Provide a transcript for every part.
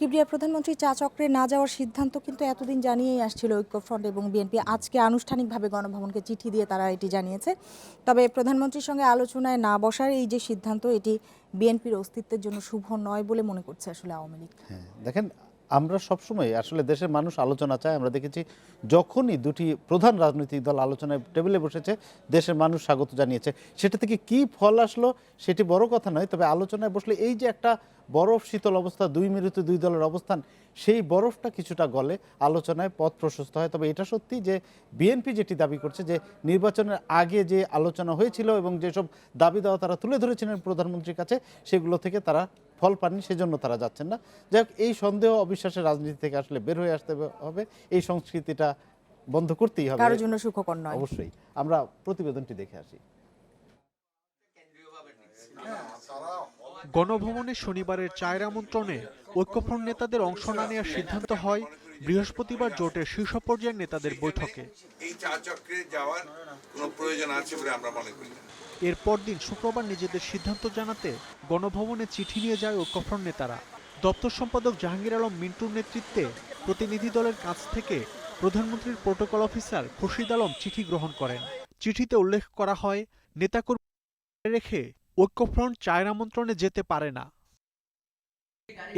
কিবরিয়া প্রধানমন্ত্রী চা চক্রে না যাওয়ার সিদ্ধান্ত কিন্তু এতদিন জানিয়েই আসছিল ঐক্যফ্রন্ট এবং বিএনপি। আজকে আনুষ্ঠানিকভাবে গণভবনকে চিঠি দিয়ে তারা এটি জানিয়েছে। তবে প্রধানমন্ত্রীর সঙ্গে আলোচনায় না বসার এই যে সিদ্ধান্ত, এটি বিএনপির অস্তিত্বের জন্য শুভ নয় বলে মনে করছে আসলে আওয়ামী লীগ। হ্যাঁ দেখেন আমরা সবসময় আসলে দেশের মানুষ আলোচনা চায়। আমরা দেখেছি যখনই দুটি প্রধান রাজনৈতিক দল আলোচনায় টেবিলে বসেছে, দেশের মানুষ স্বাগত জানিয়েছে। সেটা থেকে কি ফল আসলো সেটি বড় কথা নয়, তবে আলোচনায় বসলে এই যে একটা বরফ শীতল অবস্থা, দুই মেরুতে দুই দলের অবস্থান, সেই বরফটা কিছুটা গলে আলোচনায় পথ প্রশস্ত হয়। তবে এটা সত্যি যে বিএনপি যেটি দাবি করছে যে নির্বাচনের আগে যে আলোচনা হয়েছিল এবং যেসব দাবি দেওয়া তারা তুলে ধরেছিলেন প্রধানমন্ত্রীর কাছে, সেগুলো থেকে তারা ফল পাননি সেজন্য তারা যাচ্ছেন না। যাই হোক এই সন্দেহ অবিশ্বাসের রাজনীতি থেকে আসলে বের হয়ে আসতে হবে। এই সংস্কৃতিটা বন্ধ করতেই হবে। কারোর জন্য সুখকর নয়। অবশ্যই। আমরা প্রতিবেদনটি দেখে আসি। গণভবনে শনিবারের চায়ের আমন্ত্রণে ঐক্যফ্রন্ট নেতাদের অংশ না নেওয়ার সিদ্ধান্ত হয় বৃহস্পতিবার জোটের শীর্ষ পর্যায়ের নেতাদের বৈঠকে। এই চা চক্রে যাওয়ার কোনো প্রয়োজন আছে বলে আমরা মনে করি না। এর পরদিন শুক্রবার নিজেদের সিদ্ধান্ত জানাতে গণভবনে চিঠি নিয়ে যায় ঐক্যফ্রন্ট নেতারা। দপ্তর সম্পাদক জাহাঙ্গীর আলম মিন্টুর নেতৃত্বে প্রতিনিধি দলের কাছ থেকে প্রধানমন্ত্রীর প্রোটোকল অফিসার খুরশিদ আলম চিঠি গ্রহণ করেন। চিঠিতে উল্লেখ করা হয় নেতাকর্মী রেখে ঐক্যফ্রন্ট চায়ের আমন্ত্রণে যেতে পারে না।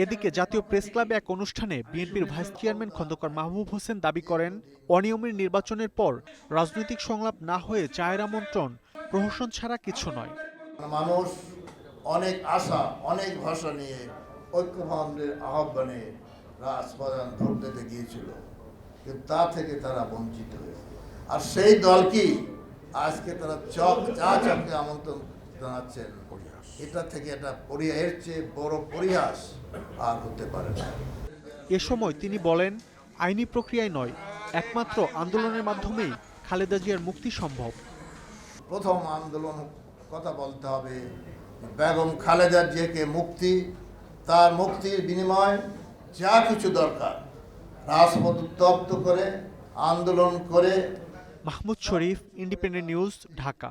এদিকে জাতীয় প্রেস ক্লাবে এক অনুষ্ঠানে বিএনপির ভাইস চেয়ারম্যান খন্দকার মাহবুব হোসেন দাবি করেন, অনিয়মের নির্বাচনের পর রাজনৈতিক সংলাপ না হয়ে চায়ের আমন্ত্রণ প্রহসন ছাড়া কিছু নয়। মানুষ অনেক আশা অনেক ভাষা নিয়ে ঐক্যভবনের আহ্বানে রাজপ্রধান ভোট দিতে গিয়েছিল। কিন্তু তা থেকে তারা বঞ্চিত হয়েছে। আর সেই দল কি? আজকে তারা চক চা চককে আমন্ত্রণ জানাচ্ছেন। এটা থেকে এটা পরিহাস এর চেয়ে বড় পরিহাস আর হতে পারে না। এ সময় তিনি বলেন আইনি প্রক্রিয়ায় নয় একমাত্র আন্দোলনের মাধ্যমেই খালেদা জিয়ার মুক্তি সম্ভব। প্রথম আন্দোলন কথা বলতে হবে বেগম খালেদা জিয়াকে মুক্তি তার মুক্তির বিনিময় যা কিছু দরকার রাজপথ উত্তপ্ত করে আন্দোলন করে মাহমুদ শরীফ ইন্ডিপেন্ডেন্ট নিউজ ঢাকা।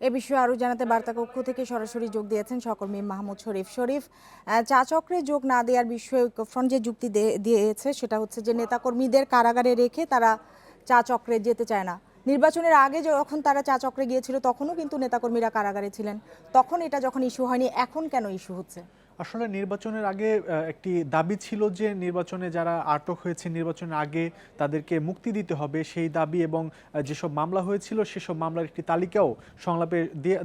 এ বিষয়ে আরও জানাতে বার্তা কক্ষ থেকে সরাসরি যোগ দিয়েছেন সহকর্মী মাহমুদ শরীফ। শরীফ চা চক্রে যোগ না দেওয়ার বিষয়ে ঐক্যফ্রন্ট যে যুক্তি দিয়েছে সেটা হচ্ছে যে নেতাকর্মীদের কারাগারে রেখে তারা চা চক্রে যেতে চায় না। নির্বাচনের আগে যখন তারা চা চক্রে গিয়েছিল, তখনও কিন্তু নেতাকর্মীরা কারাগারে ছিলেন। তখন এটা যখন ইস্যু হয়নি, এখন কেন ইস্যু হচ্ছে? আসলে নির্বাচনের আগে একটি দাবি ছিল যে নির্বাচনে যারা আটক হয়েছে, নির্বাচনের আগে তাদেরকে মুক্তি দিতে হবে। সেই দাবি এবং যেসব মামলা হয়েছিল, সেসব মামলার একটি তালিকাও সংলাপে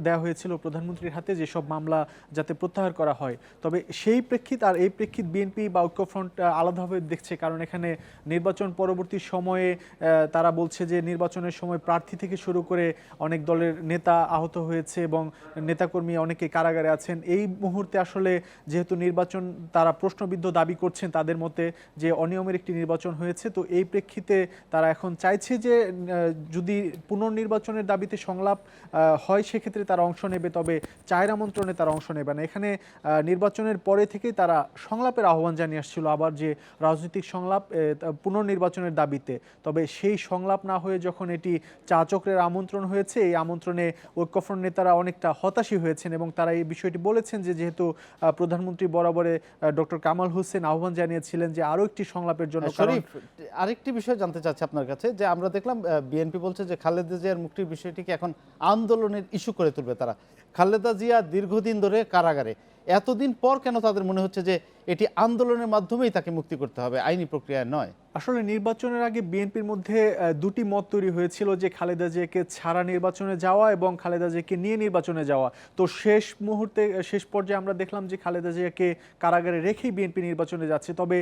দেওয়া হয়েছিল প্রধানমন্ত্রীর হাতে যেসব মামলা যাতে প্রত্যাহার করা হয়। তবে সেই প্রেক্ষিত আর এই প্রেক্ষিত বিএনপি বা ঐক্যফ্রন্ট আলাদাভাবে দেখছে, কারণ এখানে নির্বাচন পরবর্তী সময়ে তারা বলছে যে নির্বাচনের সময় প্রার্থী থেকে শুরু করে অনেক দলের নেতা আহত হয়েছে এবং নেতাকর্মী অনেকে কারাগারে আছেন। এই মুহূর্তে আসলে যেহেতু নির্বাচন তারা প্রশ্নবিদ্ধ দাবি করছেন তাদের মতে যে অনিয়মের একটি নির্বাচন হয়েছে। তো এই প্রেক্ষিতে তারা এখন চাইছে যে যদি পুনর্নির্বাচনের দাবিতে সংলাপ হয় সেক্ষেত্রে তারা অংশ নেবে তবে চায়ের আমন্ত্রণে তারা অংশ নেবে না। এখানে নির্বাচনের পরে থেকেই তারা সংলাপের আহ্বান জানিয়ে আসছিল আবার যে রাজনৈতিক সংলাপ পুনর্নির্বাচনের দাবিতে। তবে সেই সংলাপ না হয়ে যখন এটি চা চক্রের আমন্ত্রণ হয়েছে এই আমন্ত্রণে ঐক্যফ্রন্ট নেতারা অনেকটা হতাশী হয়েছেন এবং তারা এই বিষয়টি বলেছেন যে যেহেতু আহ, প্রধানমন্ত্রী বরাবরে ডক্টর কামাল হোসেন আহ্বান জানিয়েছিলেন যে আরও একটি সংলাপের জন্য শরীফ আরেকটি বিষয় জানতে চাচ্ছি আপনার কাছে যে আমরা দেখলাম বিএনপি বলছে যে খালেদা জিয়ার মুক্তির বিষয়টিকে এখন আন্দোলনের ইস্যু করে তুলবে তারা। খালেদা জিয়া দীর্ঘদিন ধরে কারাগারে। এতদিন পর কেন তাদের মনে হচ্ছে যে এটি আন্দোলনের মাধ্যমেই তাকে মুক্তি করতে হবে? আইনি প্রক্রিয়া নয়। আসলে নির্বাচনের আগে বিএনপির মধ্যে দুটি মত তৈরি হয়েছিল যে খালেদা জিয়াকে ছাড়া নির্বাচনে যাওয়া এবং খালেদা জিয়াকে নিয়ে নির্বাচনে যাওয়া। তো শেষ মুহূর্তে শেষ পর্যায়ে আমরা দেখলাম যে খালেদা জিয়াকে কারাগারে রেখেই বিএনপি নির্বাচনে যাচ্ছে। তবে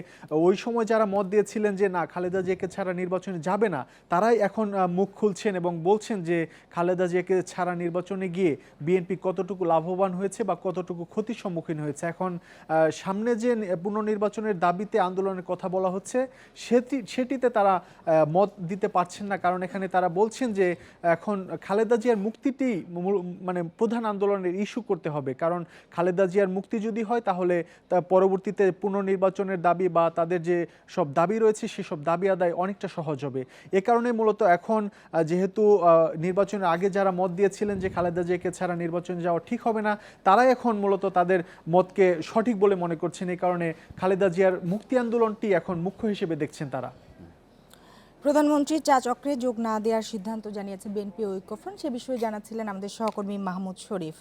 ওই সময় যারা মত দিয়েছিলেন যে না, খালেদা জিয়াকে ছাড়া নির্বাচনে যাবে না, তারাই এখন মুখ খুলছেন এবং বলছেন যে খালেদা জিয়াকে ছাড়া নির্বাচনে গিয়ে বিএনপি কতটুকু লাভবান হয়েছে বা কতটুকু ক্ষতির সম্মুখীন হয়েছে। এখন সামনে যে পুনর্নির্বাচনের দাবিতে আন্দোলনের কথা বলা হচ্ছে সেটি সেটিতে তারা মত দিতে পারছেন না। কারণ এখানে তারা বলছেন যে, এখন খালেদা জিয়ার মুক্তিটি মানে প্রধান আন্দোলনের ইস্যু করতে হবে। কারণ খালেদা জিয়ার মুক্তি যদি হয়, তাহলে পরবর্তীতে পুনর্নির্বাচনের দাবি বা তাদের যে সব দাবি রয়েছে, সেসব দাবি আদায় অনেকটা সহজ হবে। এ কারণে মূলত এখন যেহেতু নির্বাচনের আগে যারা মত দিয়েছিলেন যে খালেদা জিয়াকে ছাড়া নির্বাচনে যাওয়া ঠিক হবে না, তারাই এখন মূলত তাদের মতকে সঠিক বলে মনে করছেন এই কারণে খালেদা জিয়ার মুক্তি আন্দোলনটি এখন মুখ্য হিসেবে দেখছেন তারা। প্রধানমন্ত্রী চা চক্রে যোগ না দেওয়ার সিদ্ধান্ত জানিয়েছে বিএনপি ঐক্যফ্রন্ট। সে বিষয়ে জানাচ্ছিলেন আমাদের সহকর্মী মাহমুদ শরীফ।